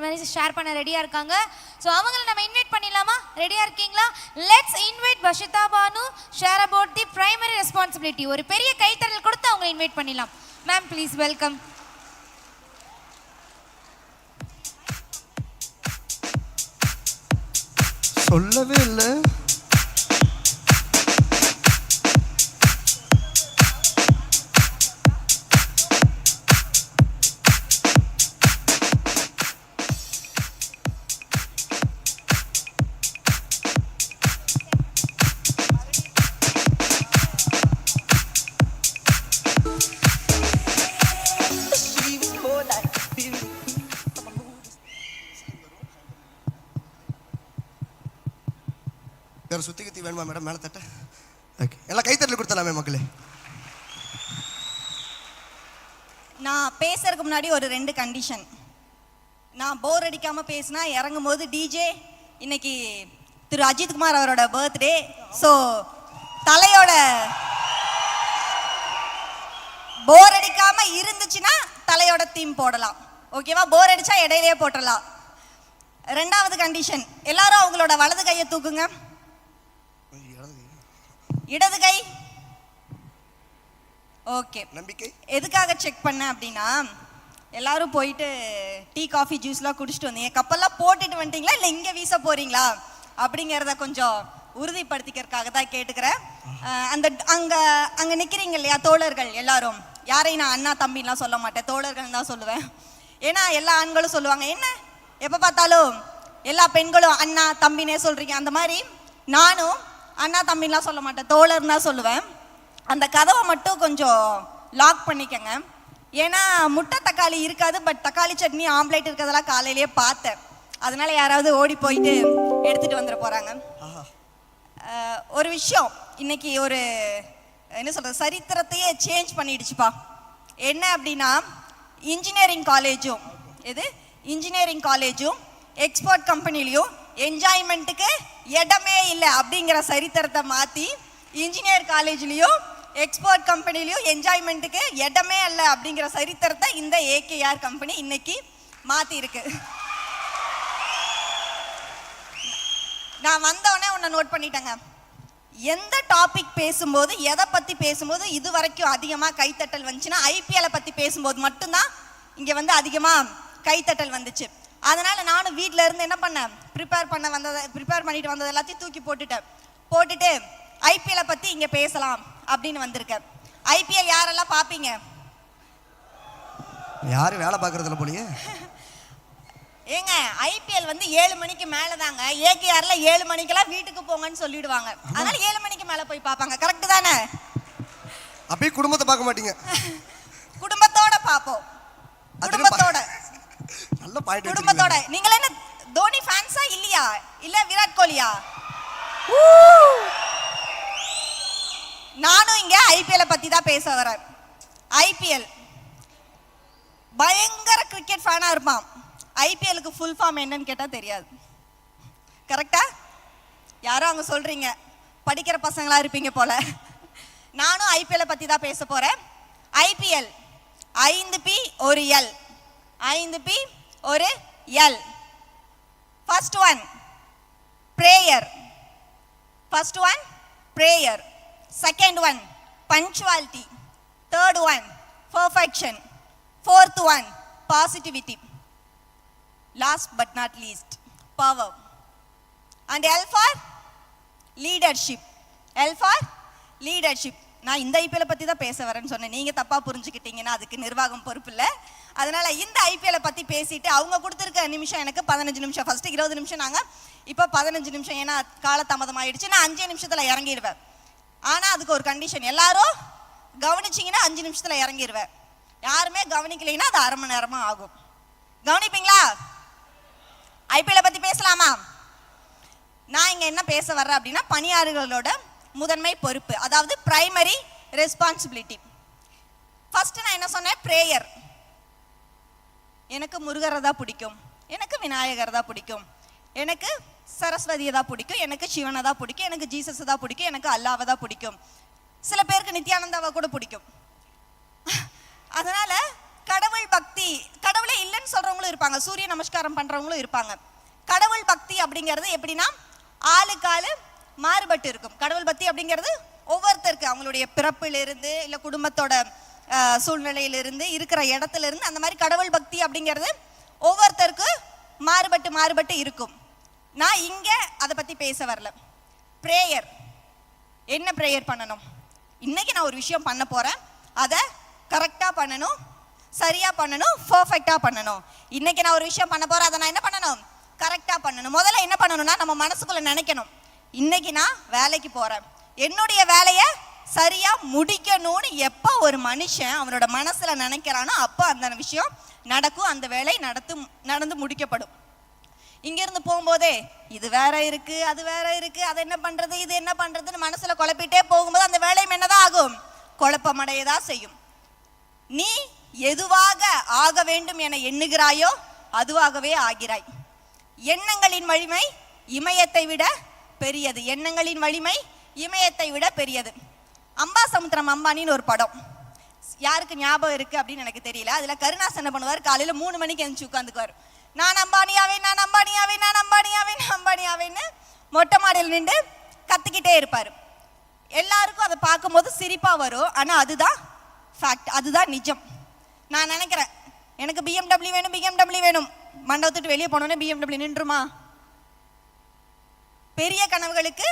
நம்ம ஷேர் பண்ண ரெடியாக இருக்காங்க. ஸோ அவங்கள நம்ம இன்வைட் பண்ணிடலாமா? ரெடியாக இருக்கீங்களா? Let's invite Bashitha Banu share about the primary responsibility ஒரு பெரிய கைத்தறல் கொடுத்து அவங்களை இன்வைட் பண்ணிடலாம். மேம் ப்ளீஸ் வெல்கம் சொல்லவே இல்லை. வேணுமா மேடம் மேலே தட்ட. ஓகே எல்லாம் கைத்தட்டல் கொடுத்தலாமே மக்களே. நான் பேசுறதுக்கு முன்னாடி ஒரு ரெண்டு கண்டிஷன் நான் போர் அடிக்காம பேசினா இறங்கும் போது டிஜே இன்னைக்கு திரு அஜித்குமார் அவரோட பர்த்டே ஸோ தலையோட போர் அடிக்காம இருந்துச்சுன்னா தலையோட தீம் போடலாம். ஓகேவா போர் அடிச்சா இடையிலேயே போட்டுடலாம். ரெண்டாவது கண்டிஷன் எல்லாரும் அவங்களோட வலது கையை தூக்குங்க. இடது கை. ஓகே நம்பிக்கை. எதுக்காக செக் பண்ணேன் அப்படின்னா எல்லாரும் போயிட்டு டீ காஃபி ஜூஸ்லாம் குடிச்சிட்டு வந்தீங்க. கப்பெல்லாம் போட்டுட்டு வந்துட்டீங்களா? இல்லை இங்கே வீச போறீங்களா? அப்படிங்கிறத கொஞ்சம் உறுதிப்படுத்திக்கிறதுக்காக தான் கேட்டுக்கிறேன். அந்த அங்கே அங்கே நிற்கிறீங்க இல்லையா தோழர்கள் எல்லாரும்? யாரையும் நான் அண்ணா தம்பிலாம் சொல்ல மாட்டேன். தோழர்கள் தான் சொல்லுவேன். ஏன்னா எல்லா ஆண்களும் சொல்லுவாங்க என்ன? எப்போ பார்த்தாலும் எல்லா பெண்களும் அண்ணா தம்பினே சொல்றீங்க. அந்த மாதிரி நானும் அண்ணா தம்பிலாம் சொல்ல மாட்டேன் தோழர்னா சொல்லுவேன். அந்த கதவை மட்டும் கொஞ்சம் லாக் பண்ணிக்கங்க. ஏன்னா முட்டை தக்காளி இருக்காது பட் தக்காளி சட்னி ஆம்லேட் இருக்கிறதெல்லாம் காலையிலேயே பார்த்தேன். அதனால யாராவது ஓடி போயிட்டு எடுத்துட்டு வந்துட போறாங்க. ஒரு விஷயம். இன்னைக்கு ஒரு என்ன சொல்றது சரித்திரத்தையே சேஞ்ச் பண்ணிடுச்சுப்பா. என்ன அப்படின்னா இன்ஜினியரிங் காலேஜும் எது? இன்ஜினியரிங் காலேஜும் எக்ஸ்போர்ட் கம்பெனிலையும் என்ஜாய்மெண்ட்டுக்கு இடமே இல்லை அப்படிங்கிற சரித்திரத்தை மாற்றி இன்ஜினியர் காலேஜ்லேயும் எக்ஸ்போர்ட் கம்பெனிலையும் என்ஜாய்மெண்ட்டுக்கு இடமே இல்லை அப்படிங்கிற சரித்திரத்தை இந்த ஏகேஆர் கம்பெனி இன்னைக்கு மாற்றிருக்கு நான் வந்தவொடனே உன்னை நோட் பண்ணிட்டேங்க. எந்த டாபிக் பேசும்போது எதை பத்தி பேசும்போது இது வரைக்கும் அதிகமாக கைத்தட்டல் வந்துச்சுன்னா ஐபிஎல்லை பத்தி பேசும்போது மட்டும்தான் இங்க வந்து அதிகமாக கைத்தட்டல் வந்துச்சு. அதனால நானும் வீட்ல இருந்து என்ன பண்ணேன்? ப்ரிப்பேர் பண்ண வந்ததை ப்ரிப்பேர் பண்ணிட்டு வந்தது எல்லாத்தையும் தூக்கி போட்டுட்டேன். போட்டுட்டு ஐபிஎல்லை பத்தி இங்க பேசலாம் அப்படின்னு வந்திருக்கேன். ஐபிஎல் யாரெல்லாம் பாப்பீங்க? யாரும் வேலை பார்க்கறதில்ல போலயே? ஏங்க ஐபிஎல் வந்து ஏழு மணிக்கு மேல தாங்க ஏகேஆர்ல ஏழு மணிக்கெல்லாம் வீட்டுக்கு போங்கன்னு சொல்லிடுவாங்க. அதனால ஏழு மணிக்கு மேல போய் பார்ப்பாங்க கரெக்ட் தானே? அப்படியே குடும்பத்தை பார்க்க மாட்டீங்க. குடும்பத்தோட அதுல குடும்பத்தோட. நல்ல பாயிண்ட் குடும்பத்தோட. நீங்க என்ன தோனி ஃபேன்ஸா இல்லையா? இல்ல விராட் கோலியா? நானும் இங்க ஐபிஎல் பத்தி தான் பேச வரேன் ஐபிஎல் பயங்கர கிரிக்கெட் ஃபேனா இருப்பான். ஐபிஎலுக்கு ஃபுல் ஃபார்ம் என்னன்னு கேட்டா தெரியாது. கரெக்டா யாரோ அங்க சொல்றீங்க. படிக்கிற பசங்களா இருப்பீங்க போல. நானும் ஐபிஎல்லை பத்தி தான் பேச போறேன். ஐபிஎல் ஐந்து பி ஒரு எல். ஐந்து பி ஒரு L first one prayer first one prayer second one punctuality third one perfection fourth one positivity last but not least power and L for leadership L for leadership நான் இந்த IPL பற்றி தான் பேச வரேன்னு சொன்னேன். நீங்கள் தப்பாக புரிஞ்சுக்கிட்டீங்கன்னா அதுக்கு நிர்வாகம் பொறுப்பு இல்லை. அதனால இந்த ஐபிஎல்லை பற்றி பேசிட்டு அவங்க கொடுத்துருக்க நிமிஷம் எனக்கு பதினஞ்சு நிமிஷம். ஃபர்ஸ்ட் இருபது நிமிஷம் நாங்கள் இப்போ பதினஞ்சு நிமிஷம். ஏன்னா காலதாமதம் ஆயிடுச்சு நான் அஞ்சே நிமிஷத்தில் இறங்கிடுவேன். ஆனால் அதுக்கு ஒரு கண்டிஷன் எல்லாரும் கவனிச்சிங்கன்னா அஞ்சு நிமிஷத்தில் இறங்கிடுவேன் யாருமே கவனிக்கலைன்னா அது அரை மணி நேரமாக ஆகும். கவனிப்பீங்களா? ஐபிஎல்லை பற்றி பேசலாமா? நான் இங்க என்ன பேச வர்றேன் அப்படின்னா பணியாளர்களோட முதன்மை பொறுப்பு. அதாவது பிரைமரி ரெஸ்பான்சிபிலிட்டி ஃபர்ஸ்ட் நான் என்ன சொன்னேன்? ப்ரேயர் எனக்கு முருகரை தான் பிடிக்கும். எனக்கு விநாயகர் தான் பிடிக்கும். எனக்கு சரஸ்வதியை தான் பிடிக்கும். எனக்கு சிவனை தான் பிடிக்கும். எனக்கு ஜீசஸை தான் பிடிக்கும். எனக்கு அல்லாவை தான் பிடிக்கும். சில பேருக்கு நித்யானந்தாவை கூட பிடிக்கும். அதனால கடவுள் பக்தி கடவுளே இல்லைன்னு சொல்றவங்களும் இருப்பாங்க. சூரிய நமஸ்காரம் பண்றவங்களும் இருப்பாங்க. கடவுள் பக்தி அப்படிங்கிறது எப்படின்னா ஆளுக்கு ஆளு மாறுபட்டு இருக்கும். கடவுள் பக்தி அப்படிங்கிறது ஒவ்வொருத்தருக்கு அவங்களுடைய பிறப்பிலிருந்து இல்லை குடும்பத்தோட சூழ்நிலையிலிருந்து இருக்கிற இடத்துல இருந்து அந்த மாதிரி கடவுள் பக்தி அப்படிங்கிறது ஒவ்வொருத்தருக்கு மாறுபட்டு மாறுபட்டு இருக்கும். நான் இங்க அதை பத்தி பேச வரல. ப்ரேயர் என்ன ப்ரேயர் பண்ணணும்? இன்னைக்கு நான் ஒரு விஷயம் பண்ண போறேன். அதை கரெக்டாக பண்ணணும் சரியா பண்ணணும் பர்ஃபெக்டா பண்ணணும். இன்னைக்கு நான் ஒரு விஷயம் பண்ண போறேன். அதை நான் என்ன பண்ணணும்? கரெக்டா பண்ணணும். முதல்ல என்ன பண்ணணும்னா நம்ம மனசுக்குள்ள நினைக்கணும். இன்னைக்கு நான் வேலைக்கு போறேன். என்னுடைய வேலையை சரியா முடிக்கணும்னு எப்போ ஒரு மனுஷன் அவனோட மனசுல நினைக்கிறானோ அப்போ அந்த விஷயம் நடக்கும் அந்த வேலை நடத்து நடந்து முடிக்கப்படும். இங்கிருந்து போகும்போதே இது வேற இருக்கு அது வேற இருக்கு அது என்ன பண்றது இது என்ன பண்றதுன்னு மனசுல குழப்பிட்டே போகும்போது அந்த வேலையும் என்னதான் ஆகும்? குழப்பமடையதான் செய்யும். நீ எதுவாக ஆக வேண்டும் என எண்ணுகிறாயோ அதுவாகவே ஆகிறாய். எண்ணங்களின் வலிமை இமயத்தை விட பெரியது. எண்ணங்களின் வலிமை இமயத்தை விட பெரியது. அம்பா சமுத்திரம் அம்பானின்னு ஒரு படம். யாருக்கு ஞாபகம் இருக்கு அப்படின்னு எனக்கு தெரியல. அதுல கருணாஸ் என்ன பண்ணுவார்? காலையில மூணு மணிக்கு எழுந்துச்சு உட்காந்துக்குவார். நான் அம்பானியாவே நான் அம்பானியாவே நான் அம்பானியாவே நான் அம்பானியாவேன்னு மொட்டை மாடியில் நின்று கத்திக்கிட்டே இருப்பார். எல்லாருக்கும் அதை பார்க்கும்போது சிரிப்பாக வரும். ஆனால் அதுதான் ஃபேக்ட் அதுதான் நிஜம். நான் நினைக்கிறேன். எனக்கு பிஎம்டபிள்யூ வேணும் பிஎம்டபிள்யூ வேணும். மண்டபத்துட்டு வெளியே போனோன்னே பிஎம்டபிள்யூ நின்றுமா? பெரிய கனவுகளுக்கு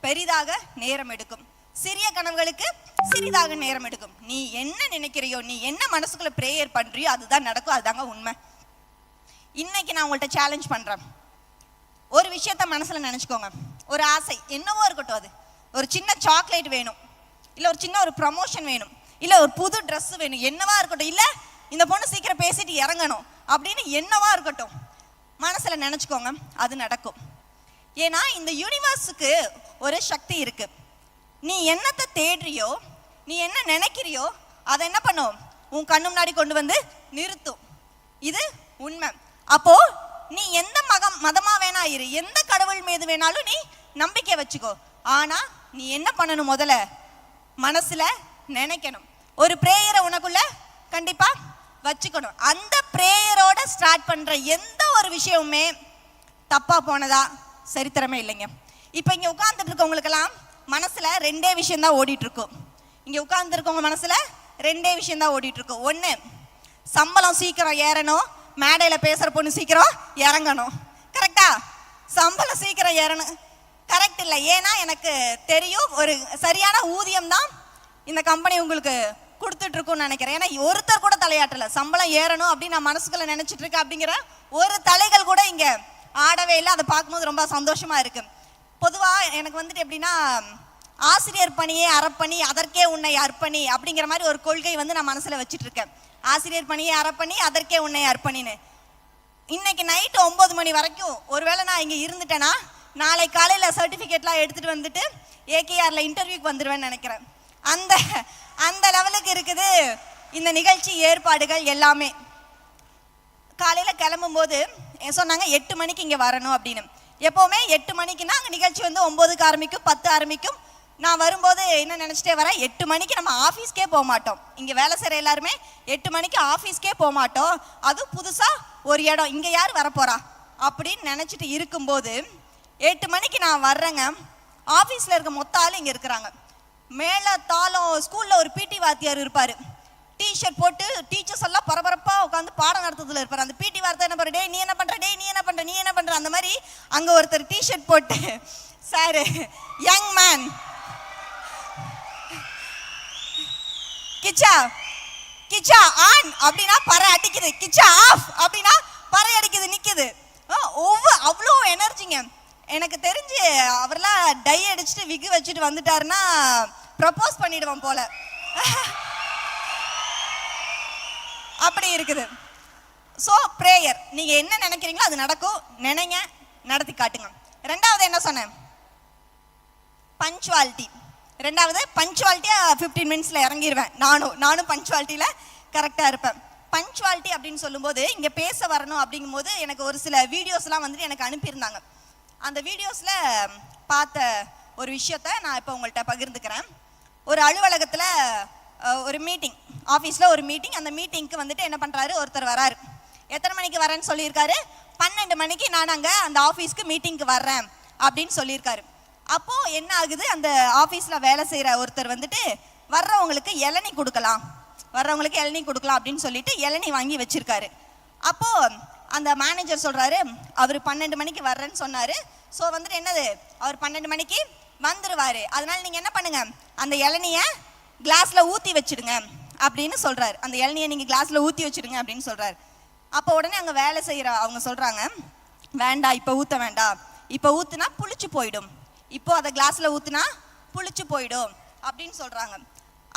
பெரிதாக நேரம் எடுக்கும். சிறிய கனவுகளுக்கு சிறிதாக நேரம் எடுக்கும். நீ என்ன நினைக்கிறியோ நீ என்ன மனசுக்குள்ள ப்ரேயர் பண்றியோ அதுதான் நடக்கும். அதுதாங்க உண்மை. இன்னைக்கு நான் உங்கள்கிட்ட சேலஞ்ச் பண்றேன். ஒரு விஷயத்த மனசுல நினைச்சுக்கோங்க. ஒரு ஆசை என்னவோ இருக்கட்டும் அது. ஒரு சின்ன சாக்லேட் வேணும். இல்ல ஒரு சின்ன ஒரு ப்ரமோஷன் வேணும். இல்ல ஒரு புது ட்ரெஸ் வேணும். என்னவா இருக்கட்டும். இல்ல இந்த பொண்ணு சீக்கிரம் பேசிட்டு இறங்கணும் அப்படின்னு என்னவா இருக்கட்டும். மனசுல நினைச்சுக்கோங்க. அது நடக்கும். ஏன்னா இந்த யூனிவர்ஸுக்கு ஒரு சக்தி இருக்கு. நீ என்னத்தை தேடுறியோ நீ என்ன நினைக்கிறியோ அதை என்ன பண்ணும்? உன் கண்ணு முன்னாடி கொண்டு வந்து நிறுத்தும். இது உண்மை. அப்போ நீ எந்த மகம் மதமா வேணா இரு எந்த கடவுள் மீது வேணாலும் நீ நம்பிக்கை வச்சுக்கோ. ஆனா நீ என்ன பண்ணணும் முதல்ல? மனசுல நினைக்கணும். ஒரு பிரேயரை உனக்குள்ள கண்டிப்பா வச்சுக்கணும். அந்த பிரேயரோட ஸ்டார்ட் பண்ற எந்த ஒரு விஷயமுமே தப்பா போனதா சரித்திரமே இல்லைங்க. இப்போ இங்க உட்கார்ந்துட்டு இருக்கவங்களுக்கெல்லாம் மனசில் ரெண்டே விஷயந்தான் ஓடிட்டுருக்கும் இங்கே உட்காந்துருக்கவங்க மனசில் ரெண்டே விஷயந்தான் தான் ஒன்று சம்பளம் சீக்கிரம் ஏறணும் மேடையில் பேசுகிற பொண்ணு சீக்கிரம் இறங்கணும். கரெக்டா சம்பளம் சீக்கிரம் ஏறணும். கரெக்ட் இல்லை. ஏன்னா எனக்கு தெரியும் ஒரு சரியான ஊதியம் தான் இந்த கம்பெனி உங்களுக்கு கொடுத்துட்ருக்கும்னு நினைக்கிறேன். ஏன்னா ஒருத்தர் கூட தலையாட்டல. சம்பளம் ஏறணும் அப்படின்னு நான் மனசுக்குள்ள நினைச்சிட்டு இருக்கேன் அப்படிங்கிற ஒரு தலைகள் கூட இங்கே ஆடவே இல்லை. அதை பார்க்கும்போது ரொம்ப சந்தோஷமாக இருக்குது பொதுவாக எனக்கு வந்துட்டு எப்படின்னா ஆசிரியர் பணியே அறப்பணி அதற்கே உன்னை அர்ப்பணி அப்படிங்கிற மாதிரி ஒரு கொள்கை வந்து நான் மனசில் வச்சுட்டு இருக்கேன் ஆசிரியர் பணியே அறப்பணி அதற்கே உன்னை அர்ப்பணின்னு. இன்னைக்கு நைட்டு ஒம்பது மணி வரைக்கும் ஒருவேளை நான் இங்கே இருந்துட்டேன்னா நாளை காலையில் சர்டிஃபிகேட்லாம் எடுத்துகிட்டு வந்துட்டு ஏகேஆரில் இன்டர்வியூக்கு வந்துடுவேன்னு நினைக்கிறேன். அந்த அந்த லெவலுக்கு இருக்குது இந்த நிகழ்ச்சி ஏற்பாடுகள் எல்லாமே. காலையில் கிளம்பும்போது சொன்னாங்க எட்டு மணிக்கு இங்கே வரணும் அப்படின்னு. எப்போவுமே எட்டு மணிக்குன்னா அங்கே நிகழ்ச்சி வந்து ஒம்போதுக்கு ஆரம்பிக்கும் பத்து ஆரம்பிக்கும். நான் வரும்போது என்ன நினச்சிட்டே வரேன் எட்டு மணிக்கு நம்ம ஆஃபீஸ்க்கே போக மாட்டோம். இங்கே வேலை செய்கிற எல்லாருமே எட்டு மணிக்கு ஆஃபீஸ்க்கே போக மாட்டோம். அதுவும் புதுசாக ஒரு இடம் இங்கே யார் வரப்போகிறா அப்படின்னு நினச்சிட்டு இருக்கும்போது எட்டு மணிக்கு நான் வர்றேங்க. ஆஃபீஸில் இருக்க மொத்த ஆள் இங்கே இருக்கிறாங்க. மேலே தாளம் ஸ்கூலில் ஒரு பிடி வாத்தியார் இருப்பார். டிஷர்ட் போட்டு டீச்சர்ஸ் எல்லாம் பரபரப்பா உட்காந்து பாடம் நடத்துறதுல இருப்பார். அந்த பிடி வார்த்தை என்ன பண்ற? டேய் நீ என்ன பண்ற? டேய் நீ என்ன பண்ற? நீ என்ன பண்ற? அந்த மாதிரி அங்க ஒருத்தர் டிஷர்ட் போட்டு sir young man Kichcha Kichcha on அப்படின்னா பறை அடிக்குது. கிச்சா ஆஃப். அப்படின்னா பறை அடிக்குது நிக்குது. ஆ, ஒவ்வொரு அவ்வளோ எனர்ஜிங்க. எனக்கு தெரிஞ்சு அவர்லாம் டை அடிச்சுட்டு விகு வச்சுட்டு வந்துட்டாருன்னா ப்ரப்போஸ் பண்ணிடுவோம் போல. அப்படி இருக்குது. ஸோ ப்ரேயர் நீங்கள் என்ன நினைக்கிறீங்களோ அது நடக்கும். நினைங்க நடத்தி காட்டுங்க. ரெண்டாவது என்ன சொன்னேன்? பஞ்சுவாலிட்டி ரெண்டாவது பஞ்சுவாலிட்டியாக ஃபிஃப்டீன் மினிட்ஸில் இறங்கிடுவேன் நானும் நானும் பஞ்சுவாலிட்டியில் கரெக்டாக இருப்பேன். பஞ்சுவாலிட்டி அப்படின்னு சொல்லும்போது இங்கே பேச வரணும் அப்படிங்கும்போது எனக்கு ஒரு சில வீடியோஸ்லாம் வந்துட்டு எனக்கு அனுப்பியிருந்தாங்க. அந்த வீடியோஸில் பார்த்த ஒரு விஷயத்த நான் இப்போ உங்கள்கிட்ட பகிர்ந்துக்கிறேன். ஒரு அலுவலகத்தில் ஒரு மீட்டிங் ஆஃபீஸில் ஒரு மீட்டிங் அந்த மீட்டிங்க்கு வந்துட்டு என்ன பண்ணுறாரு ஒருத்தர் வராரு. எத்தனை மணிக்கு வரேன்னு சொல்லியிருக்காரு? பன்னெண்டு மணிக்கு நான் அங்கே அந்த ஆஃபீஸ்க்கு மீட்டிங்க்கு வர்றேன் அப்படின்னு சொல்லியிருக்காரு. அப்போது என்ன ஆகுது? அந்த ஆஃபீஸில் வேலை செய்கிற ஒருத்தர் வந்துட்டு வர்றவங்களுக்கு இளநி கொடுக்கலாம். வர்றவங்களுக்கு இளநி கொடுக்கலாம் அப்படின்னு சொல்லிட்டு இளநி வாங்கி வச்சிருக்காரு. அப்போது அந்த மேனேஜர் சொல்கிறாரு அவர் பன்னெண்டு மணிக்கு வர்றேன்னு சொன்னார். ஸோ வந்துட்டு என்னது? அவர் பன்னெண்டு மணிக்கு வந்துருவாரு. அதனால நீங்கள் என்ன பண்ணுங்க? அந்த இளநியை கிளாஸில் ஊற்றி வச்சிடுங்க அப்படின்னு சொல்கிறாரு அந்த இளநியை நீங்கள் கிளாஸில் ஊற்றி வச்சிடுங்க அப்படின்னு சொல்கிறார் அப்போ உடனே அங்கே வேலை செய்கிற அவங்க சொல்கிறாங்க வேண்டாம் இப்போ ஊற்ற வேண்டாம் இப்போ ஊற்றுனா புளிச்சு போயிடும். இப்போ அதை கிளாஸில் ஊற்றுனா புளிச்சு போயிடும். அப்படின்னு சொல்கிறாங்க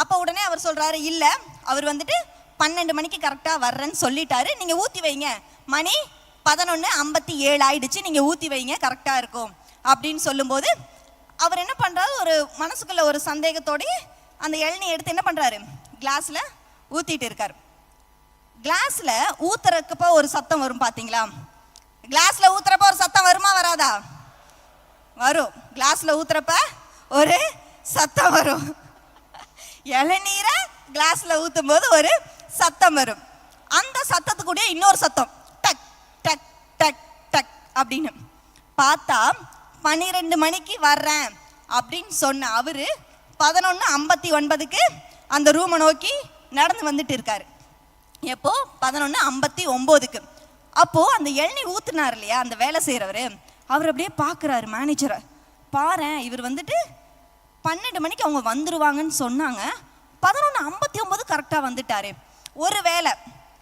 அப்போ உடனே அவர் சொல்கிறாரு இல்லை அவர் வந்துட்டு பன்னெண்டு மணிக்கு கரெக்டாக வர்றேன்னு சொல்லிட்டாரு. நீங்கள் ஊற்றி வைங்க. மணி பதினொன்று ஐம்பத்தி ஏழு ஆயிடுச்சு. நீங்கள் ஊற்றி வைங்க கரெக்டாக இருக்கும். அப்படின்னு சொல்லும்போது அவர் என்ன பண்ணுறாரு ஒரு மனசுக்குள்ள ஒரு சந்தேகத்தோடய அந்த இளநீ எடுத்து என்ன பண்ணுறாரு கிளாஸில் ஊற்றிட்டு இருக்கார். கிளாஸில் ஊத்துறக்கப்போ ஒரு சத்தம் வரும் பார்த்தீங்களா கிளாஸில் ஊத்துறப்ப ஒரு சத்தம் வருமா வராதா? வரும். கிளாஸில் ஊத்துறப்ப ஒரு சத்தம் வரும். இளநீரை கிளாஸில் ஊற்றும் போது ஒரு சத்தம் வரும். அந்த சத்தத்துக்குடைய இன்னொரு சத்தம். டக் டக் டக் டக் அப்படின்னு. பார்த்தா பன்னிரெண்டு மணிக்கு வர்றேன் அப்படின்னு சொன்ன அவரு பதினொன்று ஐம்பத்தி ஒன்பதுக்கு அந்த ரூமை நோக்கி நடந்து வந்துட்டு இருக்காரு. எப்போ? பதினொன்று ஐம்பத்தி ஒம்போதுக்கு அப்போது அந்த எண்ணெய் ஊத்துனார் இல்லையா அந்த வேலை செய்கிறவர் அவர் அப்படியே பார்க்குறாரு மேனேஜரை பாரேன் இவர் வந்துட்டு பன்னெண்டு மணிக்கு அவங்க வந்துருவாங்கன்னு சொன்னாங்க. பதினொன்று ஐம்பத்தி ஒம்பது கரெக்டாக வந்துட்டாரு. ஒரு வேலை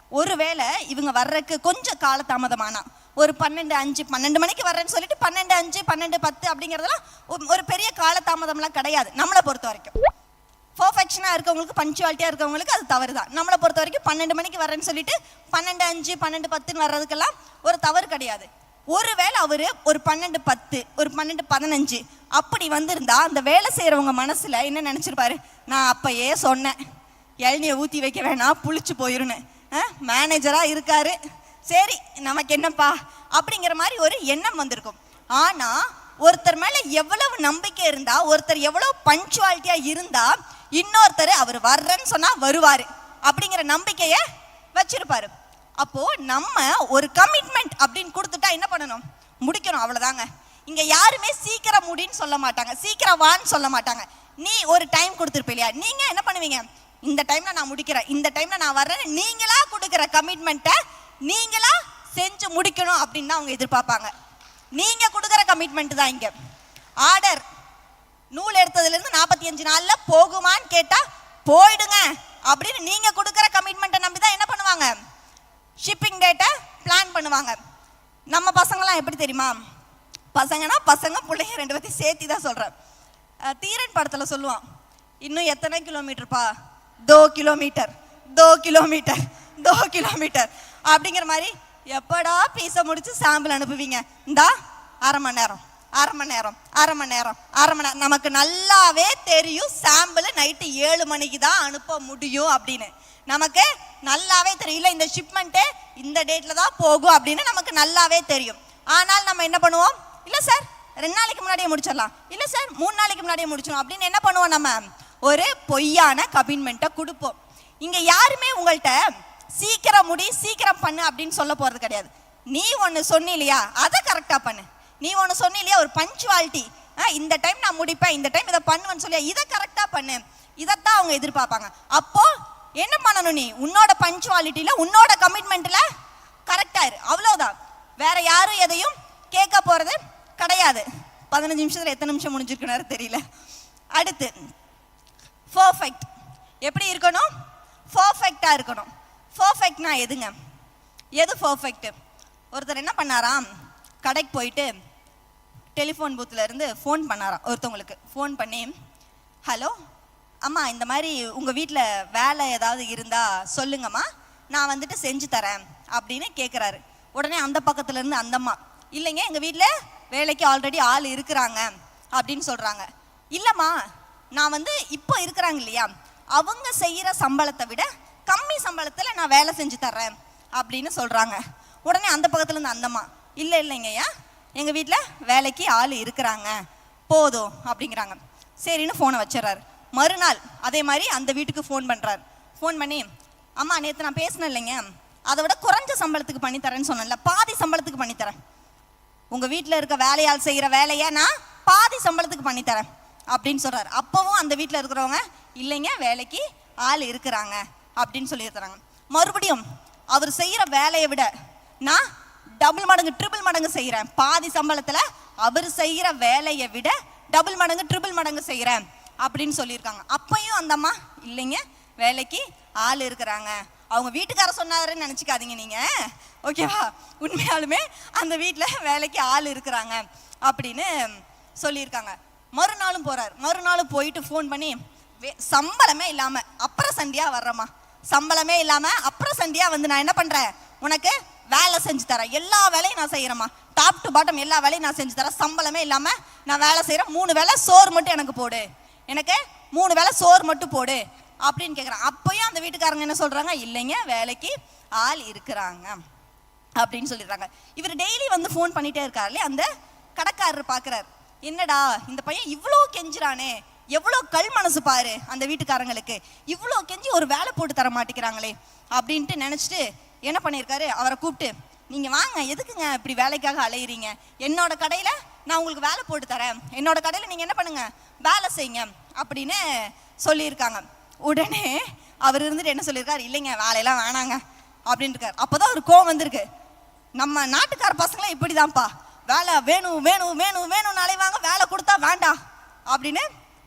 ஒரு வேளை இவங்க வர்றதுக்கு கொஞ்சம் காலதாமதமானா. ஒரு பன்னெண்டு அஞ்சு பன்னெண்டு மணிக்கு வரேன்னு சொல்லிட்டு பன்னெண்டு அஞ்சு பன்னெண்டு பத்து அப்படிங்கிறதெல்லாம் ஒரு- பெரிய காலதாமதம்லாம் கிடையாது. நம்மளை பொறுத்த வரைக்கும். பர்ஃபெக்ஷனாக இருக்கவங்களுக்கு பஞ்சுவாலிட்டியாக இருக்கவங்களுக்கு அது தவறு தான் நம்மளை பொறுத்த வரைக்கும் பன்னெண்டு மணிக்கு வரேன்னு சொல்லிட்டு பன்னெண்டு அஞ்சு பன்னெண்டு பத்துன்னு வர்றதுக்கெல்லாம் ஒரு தவறு கிடையாது. ஒருவேளை அவர் ஒரு பன்னெண்டு பத்து ஒரு பன்னெண்டு பதினஞ்சு அப்படி வந்திருந்தா அந்த வேலை செய்கிறவங்க மனசில் என்ன நினச்சிருப்பாரு? நான் அப்பயே சொன்னேன். இளநியை ஊற்றி வைக்க வேணாம் புளிச்சு போயிருன்னு. மேனேஜராக இருக்காரு. சரி நமக்கு என்னப்பா? அப்படிங்கிற மாதிரி ஒரு எண்ணம் வந்திருக்கும். ஆனால் ஒருத்தர் மேலே எவ்வளவு நம்பிக்கை இருந்தா ஒருத்தர் எவ்வளவு பஞ்சுவாலிட்டியாக இருந்தா இன்னொருத்தர் அவர் வர்றேன்னு சொன்னால் வருவார். அப்படிங்கிற நம்பிக்கையை வச்சிருப்பாரு. அப்போ நம்ம ஒரு கமிட்மெண்ட் அப்படின்னு கொடுத்துட்டா என்ன பண்ணணும்? முடிக்கணும் அவ்வளவுதாங்க. இங்க யாருமே சீக்கிரம் முடின்னு சொல்ல மாட்டாங்க. சீக்கிரம் வான்னு சொல்ல மாட்டாங்க. நீ ஒரு டைம் கொடுத்துருப்ப இல்லையா? நீங்க என்ன பண்ணுவீங்க? இந்த டைம்ல நான் முடிக்கிறேன். இந்த டைம்ல நான் வர்றேன் நீங்களா கொடுக்குற கமிட்மெண்ட்டை நீங்களா செஞ்சு முடிக்கணும் அப்படின்னு தான் அவங்க எதிர்பார்ப்பாங்க. நீங்க கொடுக்குற கமிட்மெண்ட் தான் இங்க. ஆர்டர் நூல் எடுத்ததுல இருந்து நாற்பத்தி அஞ்சு நாள்ல போகுமான்னு கேட்டா போயிடுங்க அப்படின்னு நீங்க கொடுக்குற கமிட்மெண்ட்டை நம்பி தான் என்ன பண்ணுவாங்க? ஷிப்பிங் டேட்டை பிளான் பண்ணுவாங்க. நம்ம பசங்களாம் எப்படி தெரியுமா? பசங்கன்னா பசங்க பிள்ளைங்க ரெண்டு பேர்த்தையும் சேர்த்து தான் சொல்கிறேன் தீரன் படத்தில் சொல்லுவான் இன்னும் எத்தனை கிலோமீட்டர்ப்பா தோ கிலோமீட்டர் தோ கிலோமீட்டர் தோ கிலோமீட்டர் அப்படிங்கிற மாதிரி எப்படா பீஸை முடிச்சு சாம்பிள் அனுப்புவீங்க? இந்தா அரை மணி நேரம் அரை மணி நேரம் அரை மணி நேரம் அரை மணி நேரம். நமக்கு நல்லாவே தெரியும் சாம்பிள் நைட்டு ஏழு மணிக்கு தான் அனுப்ப முடியும் அப்படின்னு. நமக்கு நல்லாவே தெரியும். இல்லை இந்த ஷிப்மெண்ட்டு இந்த டேட்டில் தான் போகும் அப்படின்னு நமக்கு நல்லாவே தெரியும். ஆனால் நம்ம என்ன பண்ணுவோம்? இல்லை சார் ரெண்டு நாளைக்கு முன்னாடியே முடிச்சிடலாம். இல்லை சார் மூணு நாளைக்கு முன்னாடியே முடிச்சிடும் அப்படின்னு என்ன பண்ணுவோம் நம்ம? ஒரு பொய்யான கமிட்மெண்ட்டை கொடுப்போம். இங்கே யாருமே உங்கள்கிட்ட சீக்கிரம் முடி சீக்கிரம் பண்ணு அப்படின்னு சொல்ல போகிறது கிடையாது. நீ ஒன்று சொன்னி இல்லையா அதை கரெக்டாக பண்ணு. நீ ஒன்று சொன்னி இல்லையா ஒரு பஞ்சுவாலிட்டி இந்த டைம் நான் முடிப்பேன் இந்த டைம் இதை பண்ணுவேன்னு சொல்லி இதை கரெக்டாக பண்ணு. இதைத்தான் அவங்க எதிர்பார்ப்பாங்க. அப்போ என்ன பண்ணணும் நீ? உன்னோட பஞ்சுவாலிட்டியில் உன்னோட கமிட்மெண்ட்டில் கரெக்டாக இரு அவ்வளோதான் வேற யாரும் எதையும் கேட்க போகிறது கிடையாது. பதினஞ்சு நிமிஷத்தில் எத்தனை நிமிஷம் முடிஞ்சிருக்குனாரு தெரியல. அடுத்து பர்ஃபெக்ட் எப்படி இருக்கணும்? பர்ஃபெக்டாக இருக்கணும். பர்ஃபெக்ட்னா எதுங்க? எது பர்ஃபெக்ட் ஒருத்தர் என்ன பண்ணாராம்? கடைக்கு போயிட்டு டெலிஃபோன் பூத்தில் இருந்து ஃபோன் பண்ணாராம். ஒருத்தவங்களுக்கு ஃபோன் பண்ணி ஹலோ அம்மா இந்த மாதிரி உங்கள் வீட்டில் வேலை ஏதாவது இருந்தால் சொல்லுங்கம்மா. நான் வந்துட்டு செஞ்சு தரேன். அப்படின்னு கேட்குறாரு உடனே அந்த பக்கத்துலேருந்து அந்த அம்மா இல்லைங்க எங்கள் வீட்டில் வேலைக்கு ஆல்ரெடி ஆள் இருக்கிறாங்க. அப்படின்னு சொல்கிறாங்க இல்லைம்மா நான் வந்து இப்போ இருக்கிறாங்க இல்லையா? அவங்க செய்கிற சம்பளத்தை விட கம்மி சம்பளத்தில் நான் வேலை செஞ்சு தர்றேன் அப்படின்னு சொல்கிறாங்க உடனே அந்த பக்கத்துலேருந்து அந்தம்மா இல்லை இல்லைங்கய்யா எங்கள் வீட்டில் வேலைக்கு ஆள் இருக்கிறாங்க. போதும் அப்படிங்கிறாங்க. சரின்னு ஃபோனை வச்சிடறாரு மறுநாள் அதே மாதிரி அந்த வீட்டுக்கு ஃபோன் பண்ணுறாரு ஃபோன் பண்ணி அம்மா நேற்று நான் பேசினேன் இல்லைங்க. அதை விட குறைஞ்ச சம்பளத்துக்கு பண்ணித்தரேன்னு சொன்னேன்ல. பாதி சம்பளத்துக்கு பண்ணித்தரேன் உங்கள் வீட்டில் இருக்க வேலையால் செய்கிற வேலையை நான் பாதி சம்பளத்துக்கு பண்ணித்தரேன் அப்படின்னு சொல்கிறார் அப்போவும் அந்த வீட்டில் இருக்கிறவங்க இல்லைங்க வேலைக்கு ஆள் இருக்கிறாங்க. அப்படின்னு சொல்லியிருக்கிறாங்க மறுபடியும் அவர் செய்கிற வேலையை விட நான் டபுள் மடங்கு ட்ரிபிள் மடங்கு செய்கிறேன் பாதி சம்பளத்தில் அவர் செய்கிற வேலையை விட டபுள் மடங்கு ட்ரிபிள் மடங்கு செய்கிறேன் அப்படின்னு சொல்லியிருக்காங்க. அப்பையும் அந்த அம்மா இல்லைங்க வேலைக்கு ஆள் இருக்கிறாங்க. அவங்க வீட்டுக்கார சொன்னாருன்னு நினச்சிக்காதீங்க நீங்கள் ஓகேவா உண்மையாலுமே அந்த வீட்டில் வேலைக்கு ஆள் இருக்கிறாங்க. அப்படின்னு சொல்லியிருக்காங்க. மறுநாளும் போகிறார் மறுநாளும் போயிட்டு ஃபோன் பண்ணி வே- சம்பளமே இல்லாமல் அப்புறம் சண்டியாக வர்றேம்மா. சம்பளமே இல்லாம அப்புறம் சந்தியாக வந்து நான் என்ன பண்றேன்? உனக்கு வேலை செஞ்சு தரேன். எல்லா வேலையும் நான் செய்கிறேம்மா டாப் டு பாட்டம் எல்லா வேலையும் நான் செஞ்சு தரேன். சம்பளமே இல்லாம நான் வேலை செய்யறேன். மூணு வேளை சோறு மட்டும் எனக்கு போடு. எனக்கு மூணு வேளை சோறு மட்டும் போடு அப்படின்னு கேட்குறான் அப்பயும் அந்த வீட்டுக்காரங்க என்ன சொல்றாங்க? இல்லைங்க வேலைக்கு ஆள் இருக்கிறாங்க அப்படின்னு சொல்லிடுறாங்க. இவர் டெய்லி வந்து ஃபோன் பண்ணிட்டே இருக்காருல்ல அந்த கடைக்காரர் பார்க்குறாரு என்னடா இந்த பையன் இவ்வளோ கெஞ்சுறானே. எவ்வளோ கல் மனசு பாரு அந்த வீட்டுக்காரங்களுக்கு. இவ்வளோ கெஞ்சி ஒரு வேலை போட்டு தர மாட்டேங்கிறாங்களே அப்படின்ட்டு நினச்சிட்டு என்ன பண்ணியிருக்காரு? அவரை கூப்பிட்டு நீங்கள் வாங்க எதுக்குங்க இப்படி வேலைக்காக அலையிறீங்க? என்னோட கடையில் நான் உங்களுக்கு வேலை போட்டு தரேன். என்னோட கடையில் நீங்கள் என்ன பண்ணுங்க? வேலை செய்யுங்க. அப்படின்னு சொல்லியிருக்காங்க. உடனே அவர் இருந்துட்டு என்ன சொல்லியிருக்காரு? இல்லைங்க வேலையெல்லாம் வேணாங்க. அப்படின்னு இருக்காரு அப்போதான் ஒரு கோவம் வந்திருக்கு. நம்ம நாட்டுக்கார பசங்களாம் இப்படிதான்ப்பா. வேலை வேணும் வேணும் வேணும் வேணும்னு அலைவாங்க வேலை கொடுத்தா வேண்டாம் அப்படின்னு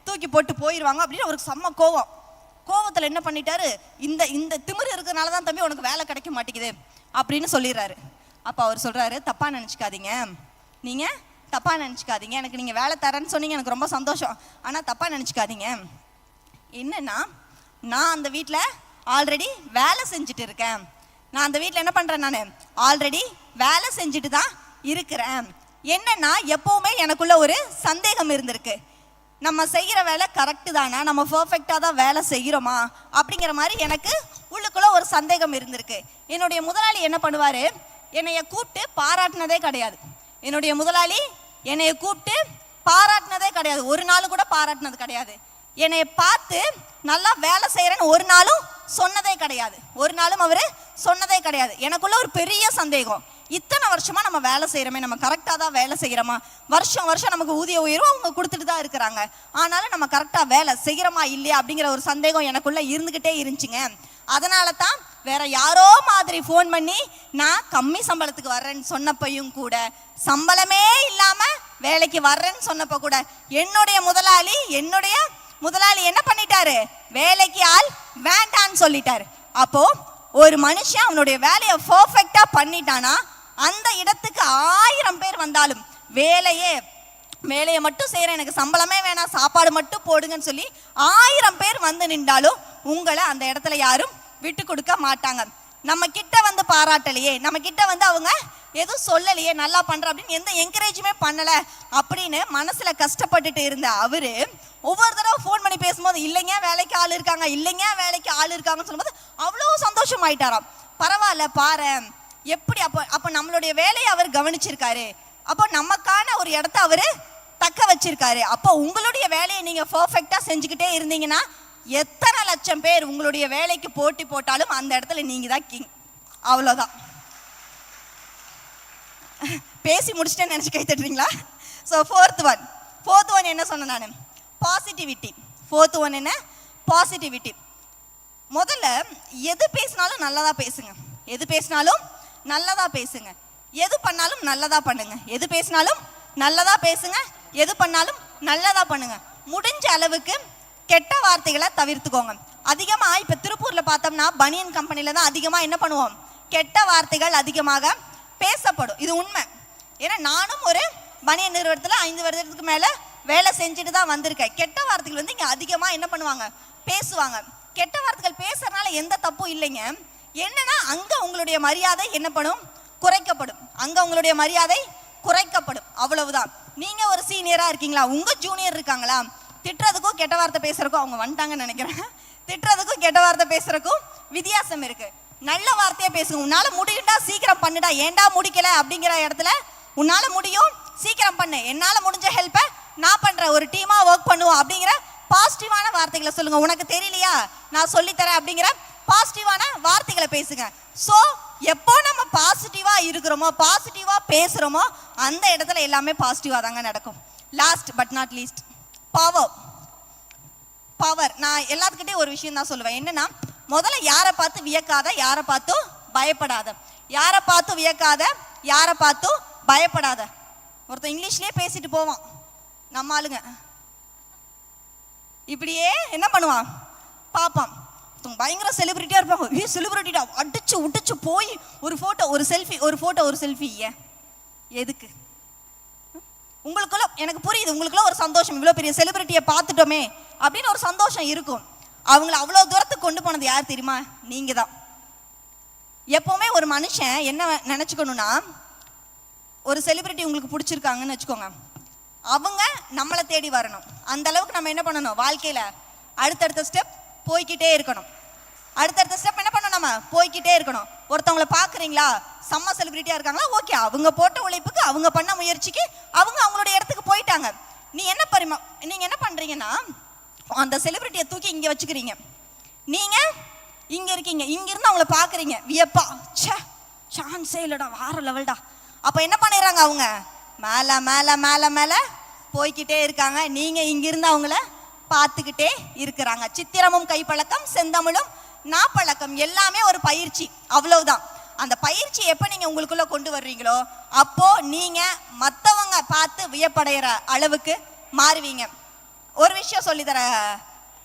தூக்கி போட்டு போயிடுவாங்க அப்படின்னு அவருக்கு செம்ம கோவம். கோவத்தில் என்ன பண்ணிட்டாரு? இந்த இந்த திமிரு இருக்கிறனால தான் தம்பி உனக்கு வேலை கிடைக்க மாட்டேங்குது அப்படின்னு சொல்லிடுறாரு. அப்போ அவர் சொல்கிறாரு தப்பாக நினச்சிக்காதீங்க. நீங்கள் தப்பாக நினச்சிக்காதீங்க. எனக்கு நீங்கள் வேலை தரேன்னு சொன்னீங்க எனக்கு ரொம்ப சந்தோஷம். ஆனால் தப்பாக நினச்சிக்காதீங்க. என்னென்னா நான் அந்த வீட்டில் ஆல்ரெடி வேலை செஞ்சுட்டு இருக்கேன். நான் அந்த வீட்டில் என்ன பண்ணுறேன் நான்? ஆல்ரெடி வேலை செஞ்சுட்டு தான் இருக்கிறேன். என்னன்னா எப்பவுமே எனக்குள்ள ஒரு சந்தேகம் இருந்திருக்கு. நம்ம செய்கிற வேலை கரெக்டு தானா? நம்ம பர்ஃபெக்டாக தான் வேலை செய்கிறோமா? அப்படிங்கிற மாதிரி எனக்கு உள்ளுக்குள்ளே ஒரு சந்தேகம் இருந்திருக்கு. என்னுடைய முதலாளி என்ன பண்ணுவார்? என்னைய கூப்பிட்டு பாராட்டினதே கிடையாது. என்னுடைய முதலாளி என்னைய கூப்பிட்டு பாராட்டினதே கிடையாது. ஒரு நாள் கூட பாராட்டினது கிடையாது. என்னைய பார்த்து நல்லா வேலை செய்கிறேன்னு ஒரு நாளும் சொன்னதே கிடையாது. ஒரு நாளும் அவர் சொன்னதே கிடையாது. எனக்குள்ள ஒரு பெரிய சந்தேகம். இத்தனை வருஷமா நம்ம வேலை செய்கிறோமே நம்ம கரெக்டாக தான் வேலை செய்கிறோமா வருஷம் வருஷம் நமக்கு ஊதிய உயர்வு அவங்க கொடுத்துட்டு தான் இருக்கிறாங்க. ஆனாலும் நம்ம கரெக்டாக வேலை செய்கிறோமா இல்லையா அப்படிங்கிற ஒரு சந்தேகம் எனக்குள்ளே இருந்துக்கிட்டே இருந்துச்சுங்க. அதனால தான் வேற யாரோ மாதிரி ஃபோன் பண்ணி நான் கம்மி சம்பளத்துக்கு வர்றேன்னு சொன்னப்பையும் கூட சம்பளமே இல்லாம வேலைக்கு வர்றேன்னு சொன்னப்ப கூட என்னுடைய முதலாளி என்னுடைய முதலாளி என்ன பண்ணிட்டாரு? வேலைக்கு ஆள் வேண்டான்னு சொல்லிட்டாரு. அப்போ ஒரு மனுஷன் அவனுடைய வேலையை பர்ஃபெக்டா பண்ணிட்டானா அந்த இடத்துக்கு ஆயிரம் பேர் வந்தாலும் வேலையே வேலையை மட்டும் செய்கிறேன் எனக்கு சம்பளமே வேணாம் சாப்பாடு மட்டும் போடுங்கன்னு சொல்லி ஆயிரம் பேர் வந்து நின்றாலும் உங்களை அந்த இடத்துல யாரும் விட்டு கொடுக்க மாட்டாங்க. நம்ம கிட்ட வந்து பாராட்டலையே நம்ம கிட்ட வந்து அவங்க எதுவும் சொல்லலையே நல்லா பண்ற அப்படின்னு எந்த என்கரேஜுமே பண்ணல அப்படின்னு மனசுல கஷ்டப்பட்டுட்டு இருந்த அவரு ஒவ்வொரு தடவை ஃபோன் பண்ணி பேசும்போது இல்லைங்க வேலைக்கு ஆள் இருக்காங்க இல்லைங்க வேலைக்கு ஆள் இருக்காங்கன்னு சொல்லும்போது அவ்வளோ சந்தோஷமாயிட்டாராம். பரவாயில்ல பாரு எப்படி அப்போ அப்போ நம்மளுடைய வேலையை அவர் கவனிச்சிருக்காரு. அப்போ நமக்கான ஒரு இடத்த அவர் தக்க வச்சிருக்காரு. அப்போ உங்களுடைய வேலையை நீங்கள் பர்ஃபெக்டாக செஞ்சுக்கிட்டே இருந்தீங்கன்னா எத்தனை லட்சம் பேர் உங்களுடைய வேலைக்கு போட்டி போட்டாலும் அந்த இடத்துல நீங்கள் தான் கிங் அவ்வளோதான் பேசி முடிச்சிட்டேன்னு நினச்சி கை தட்டுறீங்களா? So fourth one fourth one என்ன சொன்னேன் நான்? பாசிட்டிவிட்டி ஃபோர்த் ஒன் என்ன? பாசிட்டிவிட்டி முதல்ல எது பேசினாலும் நல்லா தான் பேசுங்க. எது பேசினாலும் நல்லதா பேசுங்க. எது பண்ணாலும் நல்லதா பண்ணுங்க. எது பேசினாலும் நல்லதா பேசுங்க. எது பண்ணாலும் நல்லதா பண்ணுங்க. முடிஞ்ச அளவுக்கு கெட்ட வார்த்தைகளை தவிர்த்துக்கோங்க. அதிகமாக இப்போ திருப்பூரில் பார்த்தோம்னா பனியன் கம்பெனியில் தான் அதிகமாக என்ன பண்ணுவோம்? கெட்ட வார்த்தைகள் அதிகமாக பேசப்படும். இது உண்மை. ஏன்னா நானும் ஒரு பனியன் நிறுவனத்தில் ஐந்து வருடத்துக்கு மேலே வேலை செஞ்சுட்டு தான் வந்திருக்கேன். கெட்ட வார்த்தைகள் வந்து இங்கே அதிகமாக என்ன பண்ணுவாங்க? பேசுவாங்க. கெட்ட வார்த்தைகள் பேசுறதுனால எந்த தப்பும் இல்லைங்க. என்னன்னா அங்க உங்களுடைய மரியாதை என்ன பண்ணும்? குறைக்கப்படும். அங்க உங்களுடைய மரியாதை குறைக்கப்படும். அவ்வளவுதான். நீங்க ஒரு சீனியரா இருக்கீங்களா? உங்க ஜூனியர் இருக்காங்களா? திட்டுறதுக்கும் கெட்ட வார்த்தை பேசுறதுக்கும் அவங்க வந்துட்டாங்கன்னு நினைக்கிறேன். திட்டுறதுக்கும் கெட்ட வார்த்தை பேசுறதுக்கும் வித்தியாசம் இருக்கு. நல்ல வார்த்தையா பேசுங்க. உன்னால முடியும்டா சீக்கிரம் பண்ணுடா. ஏன்டா முடிக்கல அப்படிங்கிற இடத்துல உன்னால முடியும் சீக்கிரம் பண்ணு. என்னால முடிஞ்ச ஹெல்ப்பை நான் பண்றேன். ஒரு டீமா ஒர்க் பண்ணுவோம் அப்படிங்கிற பாசிட்டிவான வார்த்தைகளை சொல்லுங்க. உனக்கு தெரியலையா? நான் சொல்லித்தரேன் அப்படிங்கிற பாசிட்டிவான வார்த்தைகளை பேசுங்க. ஸோ எப்போ நம்ம பாசிட்டிவா இருக்கிறோமோ பாசிட்டிவா பேசுறோமோ அந்த இடத்துல எல்லாமே பாசிட்டிவா தாங்க நடக்கும். Last but not least power power நான் எல்லாத்துக்கிட்டே ஒரு விஷயம் தான் சொல்லுவேன். என்னன்னா முதல்ல யாரை பார்த்து வியக்காத யாரை பார்த்தும் பயப்படாத. யாரை பார்த்து வியக்காத யாரை பார்த்தும் பயப்படாத. ஒருத்தன் இங்கிலீஷ்லேயே பேசிட்டு போவான். நம்ம ஆளுங்க. இப்படியே என்ன பண்ணுவான்? பார்ப்பான். ஒருத்தவங்க பயங்கர செலிபிரிட்டியா இருப்பாங்க. ஏ செலிபிரிட்டிடா அடிச்சு உடிச்சு போய் ஒரு போட்டோ ஒரு செல்ஃபி ஒரு போட்டோ ஒரு செல்ஃபி ஏன்? எதுக்கு? உங்களுக்குள்ள எனக்கு புரியுது உங்களுக்குள்ள ஒரு சந்தோஷம். இவ்வளோ பெரிய செலிபிரிட்டியை பார்த்துட்டோமே அப்படின்னு ஒரு சந்தோஷம் இருக்கும். அவங்கள அவ்வளோ தூரத்துக்கு கொண்டு போனது யார் தெரியுமா? நீங்க தான் எப்பவுமே ஒரு மனுஷன் என்ன நினச்சிக்கணும்னா ஒரு செலிபிரிட்டி உங்களுக்கு பிடிச்சிருக்காங்கன்னு வச்சுக்கோங்க. அவங்க நம்மளை தேடி வரணும். அந்த அளவுக்கு நம்ம என்ன பண்ணணும்? வாழ்க்கையில அடுத்தடுத்த ஸ்டெப் போய்க்கிட்டே இருக்கணும். அடுத்தடுத்த ஸ்டெப் என்ன பண்ணணும் நம்ம? போய்க்கிட்டே இருக்கணும். ஒருத்தவங்கள பார்க்குறீங்களா? செம்ம செலிபிரிட்டியாக இருக்காங்களா? ஓகே அவங்க போட்ட உழைப்புக்கு அவங்க பண்ண முயற்சிக்கு அவங்க அவங்களுடைய இடத்துக்கு போயிட்டாங்க. நீ என்ன பரிமா நீங்கள் என்ன பண்ணுறீங்கன்னா அந்த செலிபிரிட்டியை தூக்கி இங்கே வச்சுக்கிறீங்க. நீங்கள் இங்கே இருக்கீங்க. இங்கேருந்து அவங்கள பார்க்குறீங்க. வியப்பா. ச்சே சான்ஸே இல்லைடா. வார லெவல்டா அப்போ என்ன பண்ணிடுறாங்க அவங்க? மேலே மேலே மேலே மேலே போய்கிட்டே இருக்காங்க. நீங்கள் இங்கேருந்து அவங்கள பார்த்துக்கிட்டே இருக்கிறாங்க. சித்திரமும் கைப்பழக்கம் செந்தமிழும் நாப்பழக்கம் எல்லாமே ஒரு பயிற்சி. அவ்வளவுதான். அந்த பயிற்சி எப்போ நீங்க உங்களுக்குள்ள கொண்டு வர்றீங்களோ அப்போ நீங்க மத்தவங்க பார்த்து வியப்படைகிற அளவுக்கு மாறுவீங்க. ஒரு விஷயம் சொல்லித்தர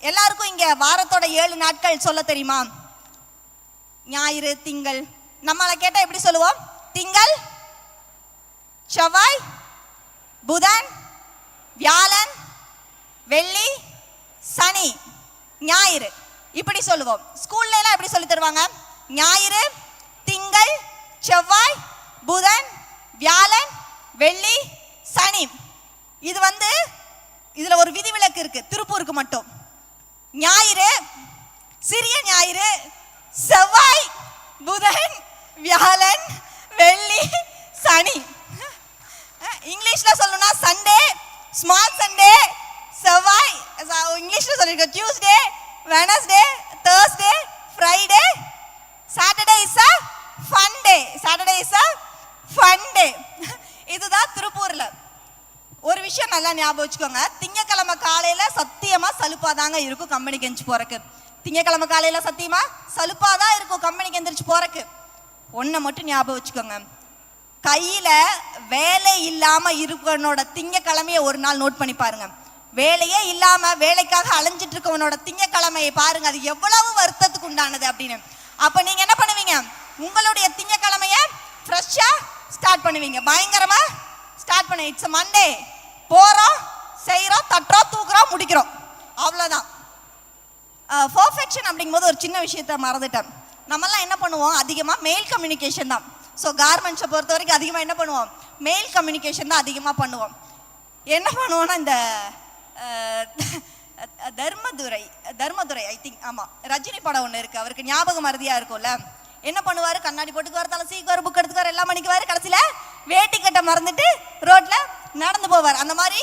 எல்லாருக்கும் இங்க வாரத்தோட ஏழு நாட்கள் சொல்ல தெரியுமா? ஞாயிறு திங்கள். நம்மளை கேட்டால் எப்படி சொல்லுவோம்? திங்கள் செவ்வாய் புதன் வியாழன் வெள்ளி சனி ஞாயிறு. இப்படி சொல்லுவோம். ஸ்கூல்ல எல்லாம் எப்படி சொல்லி தருவாங்க? ஞாயிறு திங்கள் செவ்வாய் புதன் வியாழன் வெள்ளி சனி. இது வந்து இதுல ஒரு விதிவிலக்கு இருக்கு. திருப்பூருக்கு மட்டும். ஞாயிறு சிறிய ஞாயிறு செவ்வாய் புதன் வியாழன் வெள்ளி சனி. இங்கிலீஷ்ல சொல்லணும்னா சண்டே ஸ்மால் சண்டே இங்கிலீஷ்ல சொல்லியிருக்கோம் Tuesday Wednesday Thursday Friday Saturday is a fun day Saturday is a fun day இதுதான் திருப்பூரில். ஒரு விஷயம் நல்லா ஞாபகம் வச்சுக்கோங்க. திங்கக்கிழமை காலையில் சத்தியமாக சலுப்பாக தாங்க இருக்கும் கம்பெனிக்கு எந்திரிச்சு போறக்கு. திங்கக்கிழமை காலையில் சத்தியமாக சலுப்பாக தான் இருக்கும் கம்பெனிக்கு எந்திரிச்சு போகிறக்கு ஒன்றை மட்டும் ஞாபகம் வச்சுக்கோங்க. கையில் வேலை இல்லாமல் இருக்கனோட திங்கக்கிழமைய ஒரு நாள் நோட் பண்ணி பாருங்கள் வேலையே இல்லாம வேலைக்காக அலைஞ்சிட்டு இருக்கவனோட திங்கக்கிழமையை பாருங்க. அது எவ்வளவு வருத்தத்துக்கு உண்டானது அப்படின்னு. அப்ப நீங்க என்ன பண்ணுவீங்க? உங்களுடைய திங்கக்கிழமைய ஃப்ரெஷ்ஷா ஸ்டார்ட் பண்ணுவீங்க. பயங்கரமா ஸ்டார்ட் பண்ண. இட்ஸ் மண்டே போறோம் செய்கிறோம் தட்டுறோம் தூக்குறோம் முடிக்கிறோம். அவ்வளவுதான். பர்ஃபெக்ஷன் அப்படிங்கும்போது ஒரு சின்ன விஷயத்த மறந்துட்டேன். நம்மலாம் என்ன பண்ணுவோம்? அதிகமாக மெயில் கம்யூனிகேஷன் தான். ஸோ கார்மெண்ட்ஸை பொறுத்த வரைக்கும் அதிகமாக என்ன பண்ணுவோம்? மெயில் கம்யூனிகேஷன் தான் அதிகமாக பண்ணுவோம். என்ன பண்ணுவோம்னா இந்த தர்மதுரை தர்மதுரை ஐ திங்க் ஆமாம் ரஜினி படம் ஒன்று இருக்குது அவருக்கு ஞாபகம் மறதியாக இருக்கும்ல. என்ன பண்ணுவார்? கண்ணாடி போட்டுக்குவார் தலை சீக்குவார் புக் எடுத்துக்குவார் எல்லாம் பண்ணிக்குவார் கடைசியில் வேட்டி கட்ட மறந்துட்டு ரோட்டில் நடந்து போவார். அந்த மாதிரி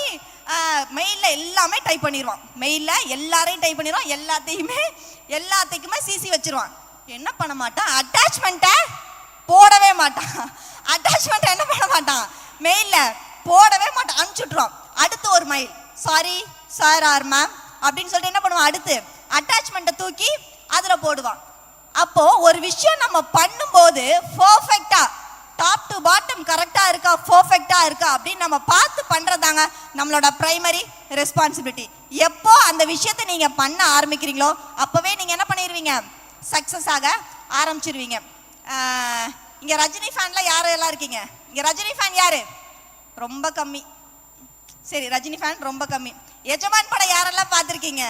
மெயிலில் எல்லாமே டைப் பண்ணிடுவான் மெயிலில் எல்லாரையும் டைப் பண்ணிடுவான் எல்லாத்தையுமே எல்லாத்துக்குமே சிசி வச்சிருவான். என்ன பண்ண மாட்டான்? அட்டாச்மெண்ட்டை போடவே மாட்டான். அட்டாச்மெண்ட்டை என்ன பண்ண மாட்டான்? மெயிலில் போடவே மாட்டான். அனுப்பிச்சுட்ருவான் அடுத்து ஒரு mail sorry sir or ma'am அப்படின்னு சொல்லிட்டு என்ன பண்ணுவான்? அடுத்து அட்டாச்மெண்ட்டை தூக்கி அதில் போடுவான். அப்போ ஒரு விஷயம் நம்ம பண்ணும்போது பர்ஃபெக்டா டாப் டு பாட்டம் கரெக்டாக இருக்கா பர்ஃபெக்டாக இருக்கா அப்படின்னு நம்ம பார்த்து பண்ணுறதாங்க நம்மளோட ப்ரைமரி ரெஸ்பான்சிபிலிட்டி எப்போ அந்த விஷயத்தை நீங்கள் பண்ண ஆரம்பிக்கிறீங்களோ அப்போவே நீங்கள் என்ன பண்ணிடுவீங்க சக்ஸஸ் ஆக ஆரம்பிச்சிருவீங்க. இங்கே ரஜினி ஃபேன்லாம் யார் எல்லாம் இருக்கீங்க? இங்கே ரஜினி ஃபேன் யார்? ரொம்ப கம்மி. சரி ரஜினி ஃபேன் ரொம்ப கம்மி. எஜமான் படம் யாரெல்லாம் பார்த்துருக்கீங்க?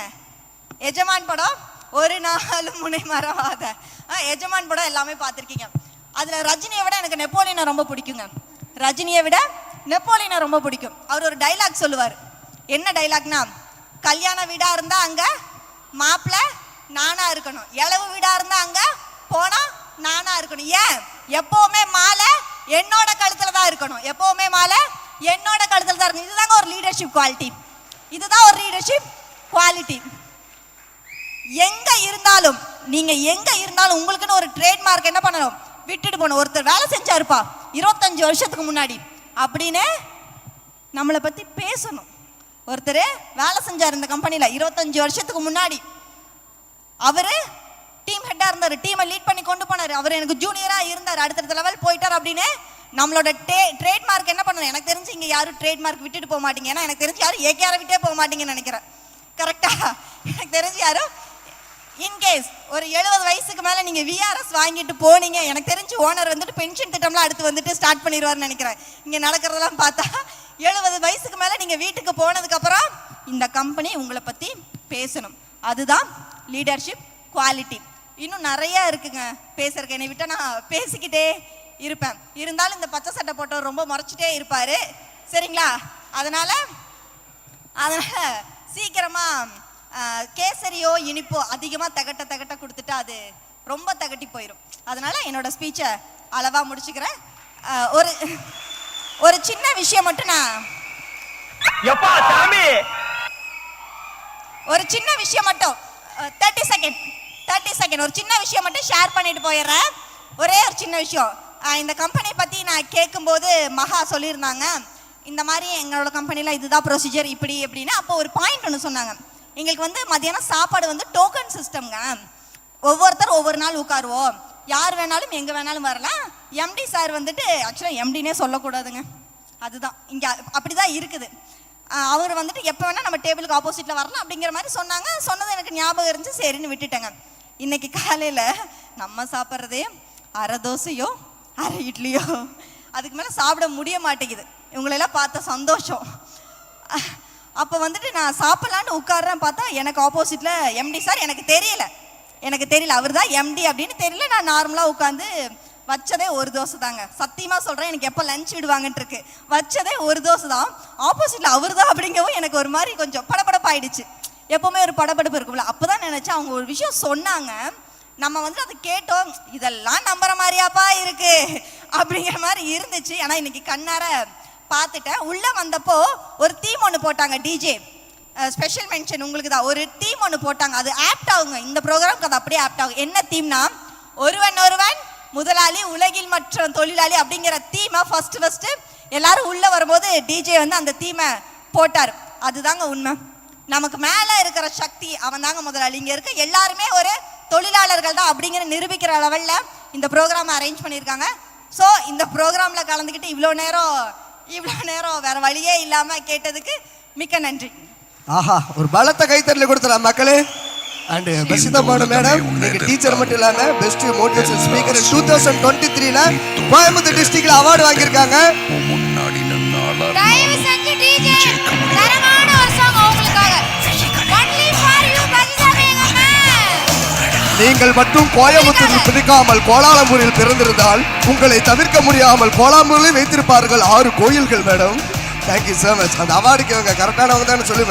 எஜமான் படம் ஒரு நாள் முனை மறவாத ஆ, எஜமான் படம் எல்லாமே பார்த்துருக்கீங்க. அதில் ரஜினியை விட எனக்கு நெப்போலியனை ரொம்ப பிடிக்குங்க. ரஜினியை விட நெப்போலியனை ரொம்ப பிடிக்கும். அவர் ஒரு டைலாக் சொல்லுவார். என்ன டைலாக்னா கல்யாண வீடாக இருந்தால் அங்கே மாப்பிள்ள நானாக இருக்கணும். இளவு வீடாக இருந்தால் அங்கே போனால் நானாக இருக்கணும். ஏன்? எப்போவுமே மாலை என்னோட கழுத்தில் தான் இருக்கணும். எப்போவுமே மாலை என்னோட கழுத்தில் தான் இருக்கணும் இதுதாங்க ஒரு லீடர்ஷிப் குவாலிட்டி இதுதான் ஒரு லீடர்ஷிப் குவாலிட்டி எங்க இருந்தாலும் நீங்க எங்க இருந்தாலும் உங்களுக்குன்னு ஒரு ட்ரேட்மார்க் என்ன பண்ணணும்? விட்டுட்டு போகணும். ஒருத்தர் வேலை செஞ்சாருப்பா இருபத்தஞ்சு வருஷத்துக்கு முன்னாடி. அப்படின்னு நம்மளை பத்தி பேசணும். ஒருத்தர் வேலை செஞ்சார் இந்த கம்பெனியில் இருபத்தஞ்சு வருஷத்துக்கு முன்னாடி. அவரு டீம் ஹெட்டாக இருந்தார். டீமை லீட் பண்ணி கொண்டு போனார். அவர் எனக்கு ஜூனியராக இருந்தார். அடுத்தடுத்த லெவல் போயிட்டார் அப்படின்னு நம்மளோட ட்ரேட்மார்க் என்ன பண்ணணும்? எனக்கு தெரிஞ்சு இங்கே யாரும் ட்ரேட்மார்க் விட்டுட்டு போக மாட்டீங்க. ஏன்னா எனக்கு தெரிஞ்சு யாரும் ஏகேஆரை விட்டே போக மாட்டீங்கன்னு நினைக்கிறேன். கரெக்டா எனக்கு தெரிஞ்சு யாரும் இன்கேஸ் ஒரு எழுபது வயசுக்கு மேலே நீங்கள் விஆர்எஸ் வாங்கிட்டு போனீங்க எனக்கு தெரிஞ்சு ஓனர் வந்துட்டு பென்ஷன் திட்டம்லாம் அடுத்து வந்துட்டு ஸ்டார்ட் பண்ணிடுவார்னு நினைக்கிறேன். இங்கே நடக்கிறதெல்லாம் பார்த்தா எழுபது வயசுக்கு மேலே நீங்கள் வீட்டுக்கு போனதுக்கப்புறம் இந்த கம்பெனி உங்களை பற்றி பேசணும். அதுதான் லீடர்ஷிப் குவாலிட்டி இன்னும் நிறையா இருக்குங்க. பேசுகிறக்கு என்னை விட்டால் நான் பேசிக்கிட்டே இருப்பேன். இருந்தாலும் இந்த பச்சை சட்டை போட்டவர் ரொம்ப முறைச்சிட்டே இருப்பாரு. சரிங்களா? அதனால அதனால சீக்கிரமா ஆஹ், கேசரியோ இனிப்போ அதிகமா தகட்ட தகட்ட கொடுத்துட்டா அது ரொம்ப தகட்டி போயிடும் அதனால என்னோட ஸ்பீச்சை அளவா முடிச்சுக்கிறேன். ஒரு ஒரு சின்ன விஷயம் மட்டும் நான் ஒரு சின்ன விஷயம் மட்டும் தேர்ட்டி செகண்ட் தேர்ட்டி செகண்ட் ஒரு சின்ன விஷயம் மட்டும் ஷேர் பண்ணிட்டு போயிடுறேன். ஒரே ஒரு சின்ன விஷயம். இந்த கம்பெனி பற்றி நான் கேட்கும்போது மகா சொல்லியிருந்தாங்க. இந்த மாதிரி எங்களோட கம்பெனியில் இதுதான் ப்ரொசீஜர் இப்படி எப்படின்னு அப்போ ஒரு பாயிண்ட் ஒன்று சொன்னாங்க. எங்களுக்கு வந்து மதியானம் சாப்பாடு வந்து டோக்கன் சிஸ்டம்ங்க ஒவ்வொருத்தர் ஒவ்வொரு நாள் உட்காருவோம். யார் வேணாலும் எங்கே வேணாலும் வரலாம். எம்டி சார் வந்துட்டு ஆக்சுவலாக எம்டினே சொல்லக்கூடாதுங்க. அதுதான். இங்கே அப்படி தான் இருக்குது அவர் வந்துட்டு எப்போ வேணால் நம்ம டேபிளுக்கு ஆப்போசிட்டில் வரலாம் அப்படிங்கிற மாதிரி சொன்னாங்க. சொன்னது எனக்கு ஞாபகம் இருந்துச்சு. சரின்னு விட்டுட்டேங்க. இன்னைக்கு காலையில் நம்ம சாப்பிட்றதே அரை தோசையோ அரை இட்லியோ? அதுக்கு மேலே சாப்பிட முடிய மாட்டேங்குது. இவங்களெல்லாம் பார்த்த சந்தோஷம். அப்போ வந்துட்டு நான் சாப்பிட்லான்னு உட்கார்றேன் பார்த்தா எனக்கு ஆப்போசிட்டில் எம்டி சார் எனக்கு தெரியல. எனக்கு தெரியல அவர் தான் எம்டி அப்படின்னு தெரியல. நான் நார்மலாக உட்காந்து வச்சதே ஒரு தோசை தாங்க. சத்தியமாக சொல்கிறேன் எனக்கு எப்போ லஞ்ச் விடுவாங்கன்ட்டு இருக்கு. வச்சதே ஒரு தோசை தான். ஆப்போசிட்டில் அவர் தான் அப்படிங்கவும் எனக்கு ஒரு மாதிரி கொஞ்சம் படபடப்பாயிடுச்சு. எப்போவுமே ஒரு படபடப்பு இருக்கும்ல. அப்போ தான் நினச்சேன் அவங்க ஒரு விஷயம் சொன்னாங்க. நம்ம வந்து அதை கேட்டோம் இதெல்லாம் நம்புற மாதிரியாப்பா இருக்கு. அப்படிங்கிற மாதிரி இருந்துச்சு. ஆனால் இன்னைக்கு கண்ணார பார்த்துட்டேன். உள்ள வந்தப்போ ஒரு தீம் ஒன்று போட்டாங்க டிஜே ஸ்பெஷல் மென்ஷன் உங்களுக்கு தான். ஒரு தீம் ஒன்று போட்டாங்க. அது ஆப்ட் ஆகுங்க. இந்த ப்ரோக்ராம்க்கு அது அப்படியே ஆப்ட் ஆகும். என்ன தீம்னா ஒருவன் ஒருவன் முதலாளி உலகில் மற்றும் தொழிலாளி அப்படிங்கிற தீமை ஃபர்ஸ்ட் ஃபர்ஸ்ட் எல்லாரும் உள்ள வரும்போது டிஜே வந்து அந்த தீமை போட்டார். அதுதாங்க உண்மை. நமக்கு மேலே இருக்கிற சக்தி அவன் தாங்க முதலாளி. இங்கே இருக்க எல்லாருமே ஒரு தொழிலாளர்கள் தான் அப்படிங்கிற நிரூபிக்கிற லெவல்ல இந்த ப்ரோக்ராம் அரேஞ்ச் பண்ணியிருக்காங்க. ஸோ இந்த ப்ரோக்ராம்ல கலந்துக்கிட்டு இவ்வளோ நேரம் இவ்வளோ நேரம் வேற வழியே இல்லாம கேட்டதுக்கு மிக்க நன்றி. ஆஹா ஒரு பலத்த கைத்தறல கொடுத்துலாம் மக்களே. அண்ட் பசிதமான மேடம் நீங்க டீச்சர் மட்டும் இல்லாம best motivation speaker two thousand twenty த்ரீல கோயம்புத்தூர் டிஸ்ட்ரிக்ட்ல அவார்டு வாங்கியிருக்காங்க. முன்னாடி நீங்கள் மட்டும் கோயம்புத்தூரில் பிடிக்காமல் கோலாலம்பூரில் பிறந்திருந்தால் உங்களை தவிர்க்க முடியாமல் கோலாம்பூரில் வைத்திருப்பார்கள் ஆறு கோயில்கள் மேடம். தேங்க்யூ so மச் அந்த அவார்டுக்கு இவங்க கரெக்டானவங்க தான் சொல்லி